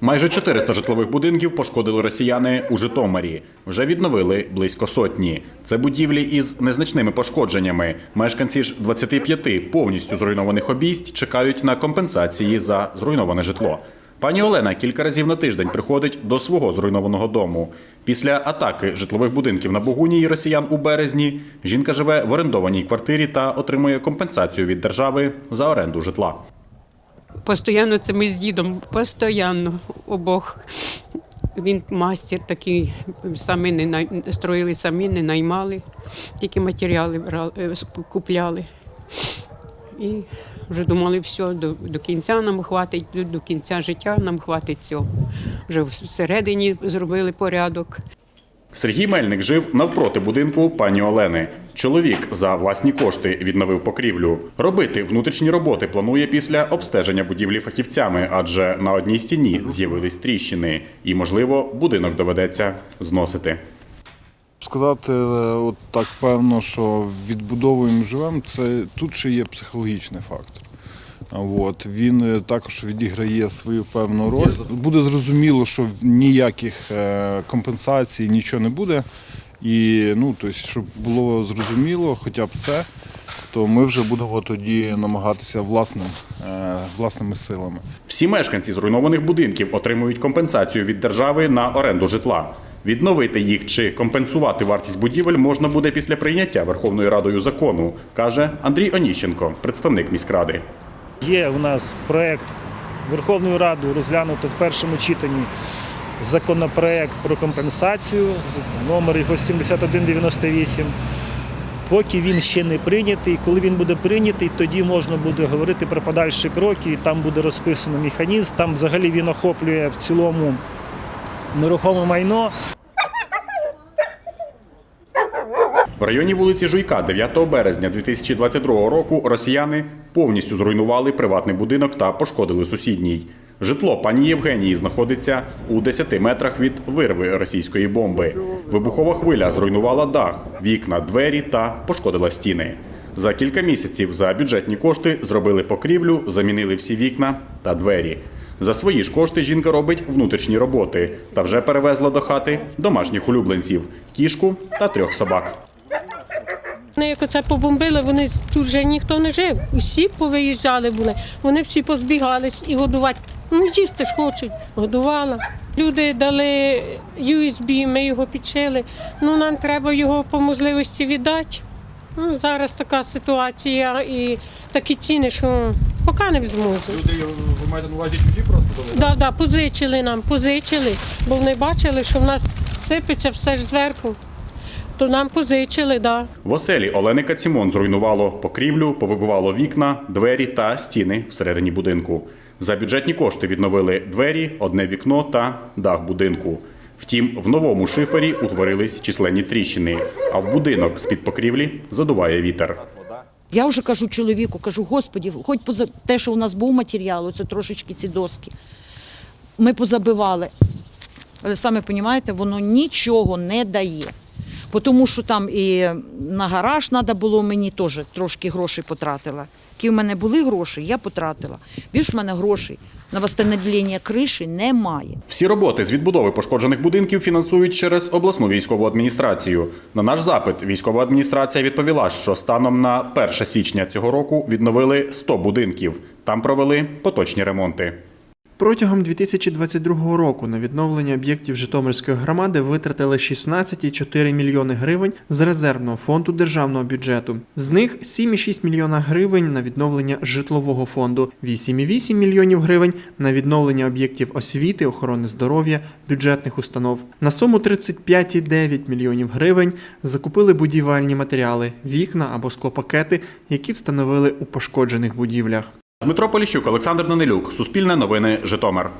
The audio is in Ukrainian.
Майже 400 житлових будинків пошкодили росіяни у Житомирі. Вже відновили близько сотні. Це будівлі із незначними пошкодженнями. Мешканці ж 25 повністю зруйнованих обійсть чекають на компенсації за зруйноване житло. Пані Олена кілька разів на тиждень приходить до свого зруйнованого дому. Після атаки житлових будинків на Богунії росіян у березні жінка живе в орендованій квартирі та отримує компенсацію від держави за оренду житла. Постоянно це ми з дідом, постоянно обох. Він мастер такий, самі не най... строїли самі, не наймали, тільки матеріали брали, е, купляли. І вже думали, все, до, до кінця нам хватить, до, до кінця життя нам хватить цього. Вже всередині зробили порядок. Сергій Мельник жив навпроти будинку пані Олени. Чоловік за власні кошти відновив покрівлю. Робити внутрішні роботи планує після обстеження будівлі фахівцями, адже на одній стіні з'явились тріщини, і, можливо, будинок доведеться зносити. Сказати, е, от так певно, що відбудовуємо живемо, це тут ще є психологічний фактор. От, він е, також відіграє свою певну роль. Буде зрозуміло, що ніяких е, компенсацій нічого не буде. І ну, тобто, щоб було зрозуміло, хоча б це, то ми вже будемо тоді намагатися власним, е, власними силами. Всі мешканці зруйнованих будинків отримують компенсацію від держави на оренду житла. Відновити їх чи компенсувати вартість будівель можна буде після прийняття Верховною Радою закону, каже Андрій Оніщенко, представник міськради. Є у нас проект Верховною Радою розглянуто в першому читанні законопроект про компенсацію, номер його 7198. Поки він ще не прийнятий, коли він буде прийнятий, тоді можна буде говорити про подальші кроки, і там буде розписано механізм. Там взагалі він охоплює в цілому нерухоме майно, В районі вулиці Жуйка 9 березня 2022 року росіяни повністю зруйнували приватний будинок та пошкодили сусідній. Житло пані Євгенії знаходиться у 10 метрах від вирви російської бомби. Вибухова хвиля зруйнувала дах, вікна, двері та пошкодила стіни. За кілька місяців за бюджетні кошти зробили покрівлю, замінили всі вікна та двері. За свої ж кошти жінка робить внутрішні роботи та вже перевезла до хати домашніх улюбленців кішку та трьох собак. Вони як оце побомбили, вони тут вже ніхто не жив. Усі повиїжджали були. Вони всі позбігались і годувати. Ну, їсти ж хочуть, годувала. Люди дали USB, ми його підшили. Ну, нам треба його по можливості віддати. Ну, зараз така ситуація і такі ціни, що поки не зможу. Люди, ви маєте на увазі чужі просто дали? Да, да, позичили нам, позичили, бо вони бачили, що в нас сипеться все ж зверху. То нам позичили, да. В оселі Олени Кацімон зруйнувало покрівлю, повибивало вікна, двері та стіни всередині будинку. За бюджетні кошти відновили двері, одне вікно та дах будинку. Втім, в новому шифері утворились численні тріщини, а в будинок з-під покрівлі задуває вітер. Я вже кажу чоловіку, кажу, господі, хоч поза те, що у нас був матеріал, це трошечки ці доски. Ми позабивали. Але саме розумієте, воно нічого не дає. Тому що там і на гараж треба було мені теж трошки грошей потратила. Які в мене були гроші, я потратила. Більш в мене грошей на встановлення криші немає. Всі роботи з відбудови пошкоджених будинків фінансують через обласну військову адміністрацію. На наш запит військова адміністрація відповіла, що станом на 1 січня цього року відновили 100 будинків. Там провели поточні ремонти. Протягом 2022 року на відновлення об'єктів Житомирської громади витратили 16,4 мільйони гривень з резервного фонду державного бюджету. З них 7,6 мільйона гривень на відновлення житлового фонду, 8,8 мільйонів гривень на відновлення об'єктів освіти, охорони здоров'я, бюджетних установ. На суму 35,9 мільйонів гривень закупили будівельні матеріали, вікна або склопакети, які встановили у пошкоджених будівлях. Дмитро Поліщук, Олександр Данилюк, Суспільне новини, Житомир.